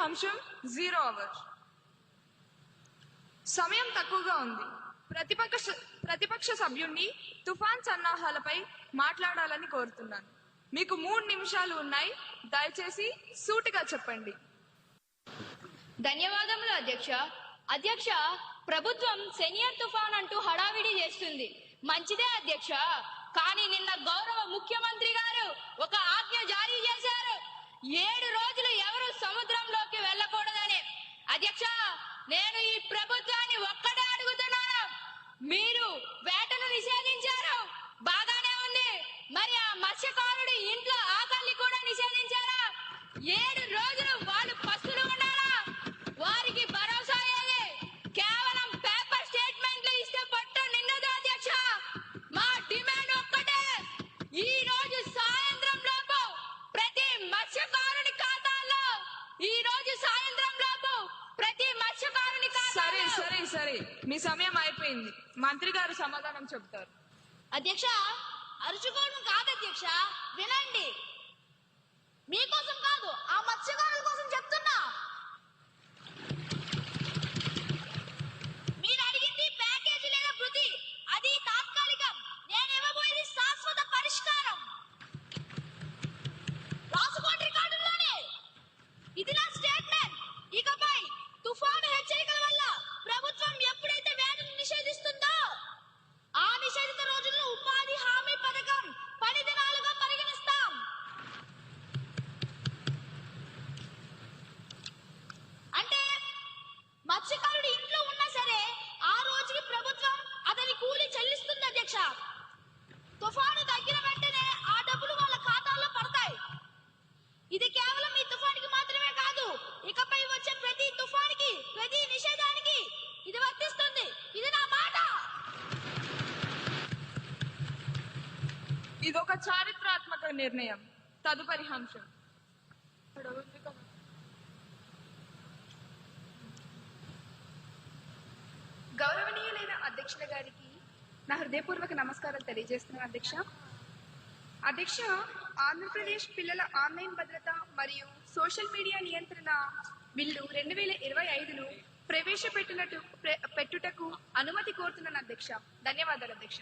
అంశం zero hour సమయం తక్కువగా ఉంది. ప్రతిపక్ష ప్రతిపక్ష సభ్యుణ్ణి తుఫాన్ సన్నాహాలపై మాట్లాడాలని కోరుతున్నాను. మీకు మూడు నిమిషాలు ఉన్నాయి. దయచేసి సూటిగా చెప్పండి. ధన్యవాదములు అధ్యక్ష. అధ్యక్ష ప్రభుత్వం సెనియర్ తుఫాన్ అంటూ హడావిడి చేస్తుంది. మంచిదే అధ్యక్ష. కానీ అధ్యక్ష నేను ఈ ప్రభుత్వాన్ని ఒక్కటే అడుగుతున్నాను. మీరు వేటను నిషేధించారు. బాగానే ఉంది. మరి ఆ మత్స్యకారుడి ఇంట్లో ఆకలి కూడా నిషేధించారా? ఏడు రోజులు వాళ్ళు సరే మీ సమయం అయిపోయింది. మంత్రి గారు సమాధానం చెబుతారు. అధ్యక్ష అరుచుకోవడం కాదు అధ్యక్ష వినండి. మీకోసం కాదు ఆ మత్స్యకారుల కోసం చెప్తున్నా. మీరు అడిగింది ప్యాకేజీ లేదా వృద్ధి అది తాత్కాలికం. నేను ఇవ్వబోయేది శాశ్వత ఇది ఒక చారిత్రాత్మక నిర్ణయం. తదుపరి అంశం. గౌరవనీయులైన అధ్యక్షుల గారికి నా హృదయపూర్వక నమస్కారాలు తెలియజేస్తున్నాను అధ్యక్ష. అధ్యక్ష ఆంధ్రప్రదేశ్ పిల్లల ఆన్లైన్ భద్రత మరియు సోషల్ మీడియా నియంత్రణ బిల్లు రెండు వేల ఇరవై ఐదును ప్రవేశపెట్టినట్టు పెట్టుటకు అనుమతి కోరుతున్నాను అధ్యక్ష. ధన్యవాదాలు అధ్యక్ష.